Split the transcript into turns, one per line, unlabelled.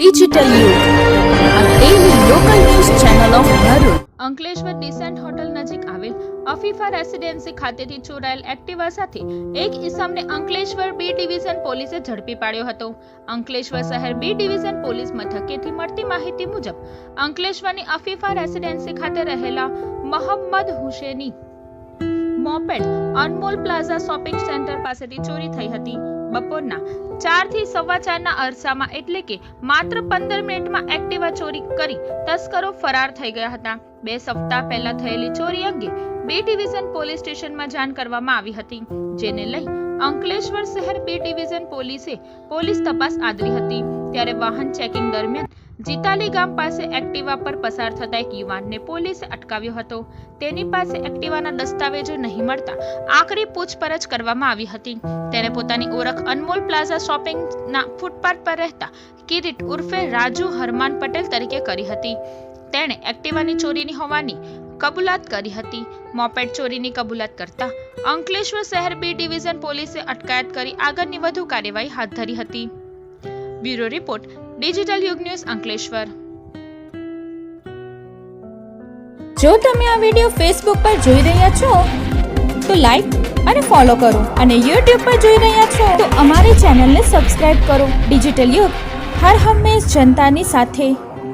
Digital.
Ankleshwar descent hotel નજીક આવેલ Afifa residency ખાતેથી ચોરાયેલ એક્ટિવા સાથે એક ઇસમને અંકલેશ્વર બી ડિવિઝન પોલીસે ઝડપી પાડ્યો હતો અંકલેશ્વર શહેર બી ડિવિઝન પોલીસ મથકેથી મળતી માહિતી મુજબ અંકલેશ્વરની અફીફા રેસિડેન્સી ખાતે રહેલા Mohammad Huseni moped Anmol plaza shopping centre પાસેથી ચોરી થઈ હતી. બપોરના ચારથી સવા ચારના અરસામાં એટલે કે માત્ર પંદર મિનિટમાં એક્ટિવા ચોરી કરી તસ્કરો ફરાર થઈ ગયા હતા. બે સપ્તાહ પહેલા થયેલી ચોરી અંગે બે ડિવિઝન પોલીસ સ્ટેશનમાં જાણ કરવામાં આવી હતી, જેને લઈ અંકલેશ્વર શહેર બે ડિવિઝન પોલીસે પોલીસ તપાસ આદરી હતી. ત્યારે વાહન ચેકિંગ દરમિયાન જીતાલી ગામ પાસે એક્ટિવા પર પસાર થતા એક યુવાનને પોલીસે અટકાવ્યો હતો. તેની પાસે એક્ટિવાના દસ્તાવેજો નહીં મળતા આકરી પૂછપરછ કરવામાં આવી હતી. તેને પોતાની ઓળખ અનમોલ પ્લાઝા શોપિંગના ફૂટપાથ પર રહેતા કિરીટ ઉર્ફે રાજુ હરમાન પટેલ તરીકે કરી હતી. તેણે એક્ટિવાની ચોરીની હોવાની કબૂલાત કરી હતી. મોપેડ ચોરીની કબૂલાત કરતા અંકલેશ્વર શહેર બી ડિવિઝન પોલીસે અટકાયત કરી આગળની વધુ કાર્યવાહી હાથ ધરી હતી. Bureau report, digital Yug news, Ankleshwar.
જો તમે આ વિડિયો ફેસબુક પર જોઈ રહ્યા છો, તો લાઈક અને ફોલો કરો અને યુટ્યુબ પર જોઈ રહ્યા છો, તો અમારી ચેનલને સબસ્ક્રાઇબ કરો. ડિજિટલ યુગ, હર હંમેશ જનતાની સાથે.